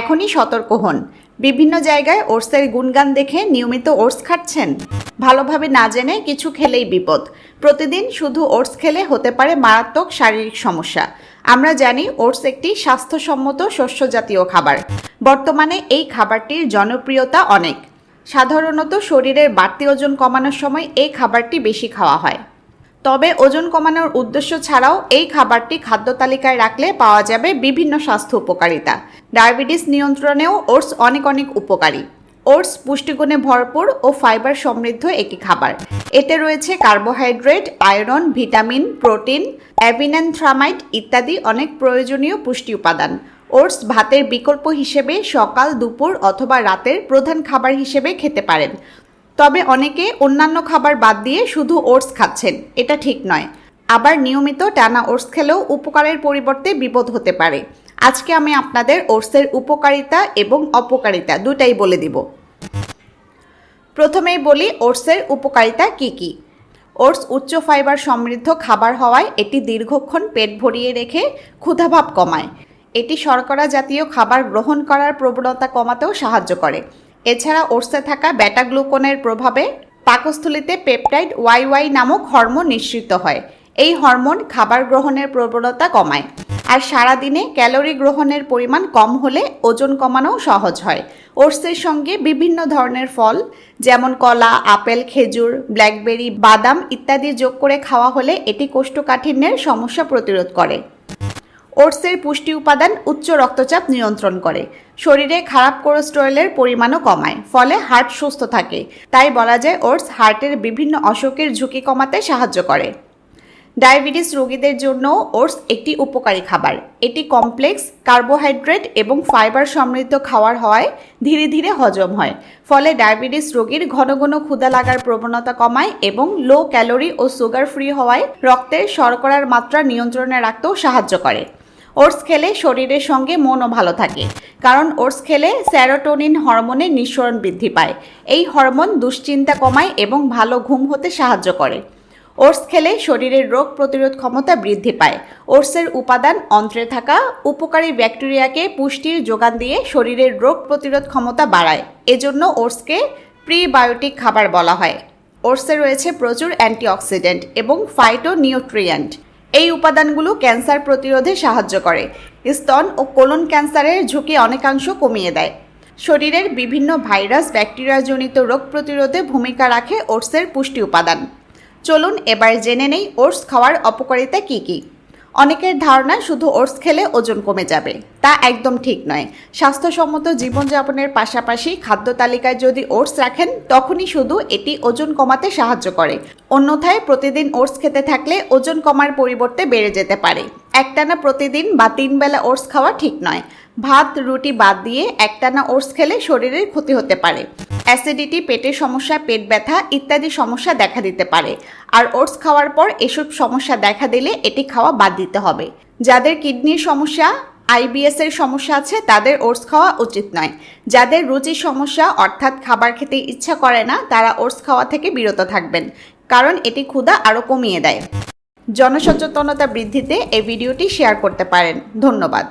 এখনই সতর্ক হন। বিভিন্ন জায়গায় ওটসের গুণগান দেখে নিয়মিত ওটস খাচ্ছেন ভালোভাবে না জেনে কিছু খেলেই বিপদ। প্রতিদিন শুধু ওটস খেলে হতে পারে মারাত্মক শারীরিক সমস্যা। আমরা জানি ওটস একটি স্বাস্থ্যসম্মত শস্য জাতীয় খাবার। বর্তমানে এই খাবারটির জনপ্রিয়তা অনেক। সাধারণত শরীরের বাড়তি ওজন কমানোর সময় এই খাবারটি বেশি খাওয়া হয়। তবে ওজন কমানোর উদ্দেশ্য ছাড়াও এই খাবারটি খাদ্য তালিকায় রাখলে পাওয়া যাবে বিভিন্ন স্বাস্থ্য উপকারিতা। ডায়াবেটিস নিয়ন্ত্রণেও ওটস অনেক অনেক উপকারী। ওটস পুষ্টিগুণে ভরপুর ও ফাইবার সমৃদ্ধ একটি খাবার। এতে রয়েছে carbohydrate, iron, vitamin, protein avenanthramide ইত্যাদি অনেক প্রয়োজনীয় পুষ্টি উপাদান। ওটস ভাতের বিকল্প হিসেবে সকাল, দুপুর অথবা রাতের প্রধান খাবার হিসেবে খেতে পারেন। তবে অনেকে অন্যান্য খাবার বাদ দিয়ে শুধু ওটস খাচ্ছেন, এটা ঠিক নয়। আবার নিয়মিত টানা ওটস খেলেও উপকারের পরিবর্তে বিপদ হতে পারে। আজকে আমি আপনাদের ওটসের উপকারিতা এবং অপকারিতা দুটাই বলে দিব। প্রথমেই বলি ওটসের উপকারিতা কি কি? ওটস উচ্চ ফাইবার সমৃদ্ধ খাবার হওয়ায় এটি দীর্ঘক্ষণ পেট ভরিয়ে রেখে ক্ষুধাভাব কমায়। এটি শর্করা জাতীয় খাবার গ্রহণ করার প্রবণতা কমাতেও সাহায্য করে। এছাড়া ওটসে থাকা ব্যাটা গ্লুকোনের প্রভাবে পাকস্থলিতে পেপটাইড ওয়াই ওয়াই নামক হরমোন নিঃসৃত হয়। এই হরমোন খাবার গ্রহণের প্রবণতা কমায়। আর সারাদিনে ক্যালোরি গ্রহণের পরিমাণ কম হলে ওজন কমানোও সহজ হয়। ওটসের সঙ্গে বিভিন্ন ধরনের ফল, যেমন কলা, আপেল, খেজুর, ব্ল্যাকবেরি, বাদাম ইত্যাদি যোগ করে খাওয়া হলে এটি কোষ্ঠকাঠিন্যের সমস্যা প্রতিরোধ করে। ওটসের পুষ্টি উপাদান উচ্চ রক্তচাপ নিয়ন্ত্রণ করে। শরীরে খারাপ কোলেস্টেরলের পরিমাণও কমায়, ফলে হার্ট সুস্থ থাকে। তাই বলা যায় ওটস হার্টের বিভিন্ন অসুখের ঝুঁকি কমাতে সাহায্য করে। ডায়াবেটিস রোগীদের জন্য ওটস একটি উপকারী খাবার। এটি কমপ্লেক্স, কার্বোহাইড্রেট এবং ফাইবার সমৃদ্ধ খাবার হওয়ায় ধীরে ধীরে হজম হয়। ফলে ডায়াবেটিস রোগীর ঘন ঘন ক্ষুধা লাগার প্রবণতা কমায় এবং লো ক্যালোরি ও সুগার ফ্রি হওয়ায় রক্তের শর্করার মাত্রা নিয়ন্ত্রণে রাখতেও সাহায্য করে। ওটস খেলে শরীরের সঙ্গে মনও ভালো থাকে, কারণ ওটস খেলে স্যারোটোনিন হরমোনের নিঃসরণ বৃদ্ধি পায়। এই হরমোন দুশ্চিন্তা কমায় এবং ভালো ঘুম হতে সাহায্য করে। ওটস খেলে শরীরের রোগ প্রতিরোধ ক্ষমতা বৃদ্ধি পায়। ওটসের উপাদান অন্ত্রে থাকা উপকারী ব্যাকটেরিয়াকে পুষ্টির যোগান দিয়ে শরীরের রোগ প্রতিরোধ ক্ষমতা বাড়ায়। এজন্য ওটসকে প্রিবায়োটিক খাবার বলা হয়। ওটসে রয়েছে প্রচুর অ্যান্টিঅক্সিডেন্ট এবং ফাইটো নিউট্রিয়েন্ট এই উপাদানগুলো ক্যান্সার প্রতিরোধে সাহায্য করে। স্তন ও কোলন ক্যান্সারের ঝুঁকি অনেকাংশ কমিয়ে দেয়। শরীরের বিভিন্ন ভাইরাস ব্যাকটেরিয়াজনিত রোগ প্রতিরোধে ভূমিকা রাখে ওটসের পুষ্টি উপাদান। চলুন এবার জেনে নেই ওটস খাওয়ার অপকারিতা কী কী। অনেকের ধারণা শুধু ওটস খেলে ওজন কমে যাবে। তা একদম ঠিক নয়। স্বাস্থ্যসম্মত জীবনযাপনের পাশাপাশি খাদ্য তালিকায় যদি ওটস রাখেন, তখনই শুধু এটি ওজন কমাতে সাহায্য করে। অন্যথায় প্রতিদিন ওটস খেতে থাকলে ওজন কমার পরিবর্তে বেড়ে যেতে পারে। একটানা প্রতিদিন বা তিন বেলা ওটস খাওয়া ঠিক নয়। ভাত, রুটি বাদ দিয়ে একটানা ওটস খেলে শরীরের ক্ষতি হতে পারে। অ্যাসিডিটি, পেটের সমস্যা, পেট ব্যথা ইত্যাদি সমস্যা দেখা দিতে পারে। আর ওটস খাওয়ার পর এসব সমস্যা দেখা দিলে এটি খাওয়া বাদ দিতে হবে। যাদের কিডনির সমস্যা আইবিএস এর সমস্যা আছে, তাদের ওটস খাওয়া উচিত নয়। যাদের রুচির সমস্যা, অর্থাৎ খাবার খেতে ইচ্ছা করে না, তারা ওটস খাওয়া থেকে বিরত থাকবেন, কারণ এটি ক্ষুধা আরও কমিয়ে দেয়। জনসচেতনতা বৃদ্ধিতে এই ভিডিওটি শেয়ার করতে পারেন। ধন্যবাদ।